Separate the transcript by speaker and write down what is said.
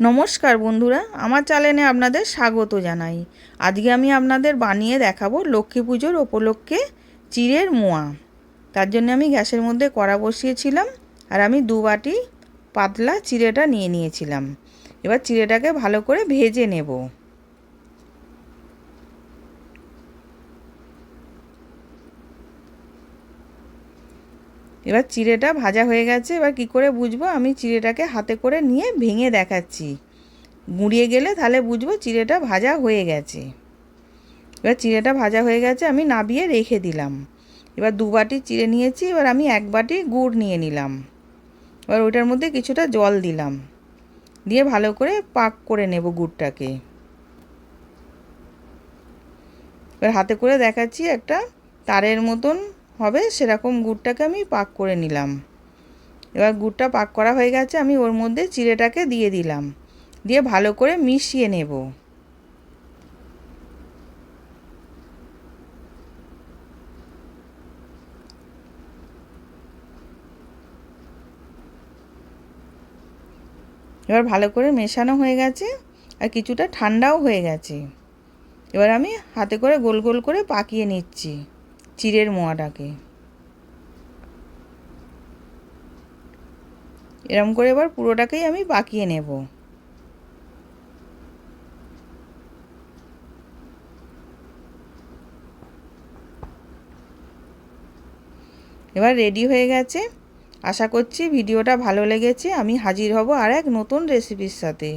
Speaker 1: নমস্কার বন্ধুরা, আমার চ্যানেলে আপনাদের স্বাগত জানাই। আজকে আমি আপনাদের বানিয়ে দেখাবো লক্ষ্মী পুজোর উপলক্ষে চিড়ের মোয়া। তার জন্য আমি গ্যাসের মধ্যে কড়া বসিয়েছিলাম আর আমি দু বাটি পাতলা চিড়েটা নিয়ে নিয়েছিলাম। এবার চিড়েটাকে ভালো করে ভেজে নেব। এবার চিড়েটা ভাজা হয়ে গেছে, এবার কি করে বুঝব? আমি চিড়েটাকে হাতে করে নিয়ে ভেঙে দেখাচ্ছি। গুঁড়িয়ে গেলে তাহলে বুঝব চিড়েটা ভাজা হয়ে গেছে। এবার চিড়েটা ভাজা হয়ে গেছে, আমি নাবিয়ে রেখে দিলাম। এবার দু বাটি চিড়ে নিয়েছি, এবার আমি এক বাটি গুড় নিয়ে নিলাম। এবার ওইটার মধ্যে কিছুটা জল দিলাম। দিয়ে ভালো করে পাক করে নেব গুড়টাকে। এবার হাতে করে দেখাচ্ছি একটা তারের মতন হবে, সেরকম গুড়টাকে আমি পাক করে নিলাম। এবার গুড়টা পাক করা হয়ে গেছে, আমি ওর মধ্যে চিড়েটাকে দিয়ে দিলাম। দিয়ে ভালো করে মিশিয়ে নেব। এবার ভালো করে মেশানো হয়ে গেছে, আর কিছুটা ঠান্ডাও হয়ে গেছে। এবার আমি হাতে করে গোল গোল করে পাকিয়ে নিচ্ছি। চিড়ের মোয়াটাকে এরম করে এবার পুরোটাকেই আমি পাকিয়ে নেব। এবার রেডি হয়ে গেছে। আশা করছি ভিডিওটা ভালো লেগেছে। আমি হাজির হব আর এক নতুন রেসিপির সাথে।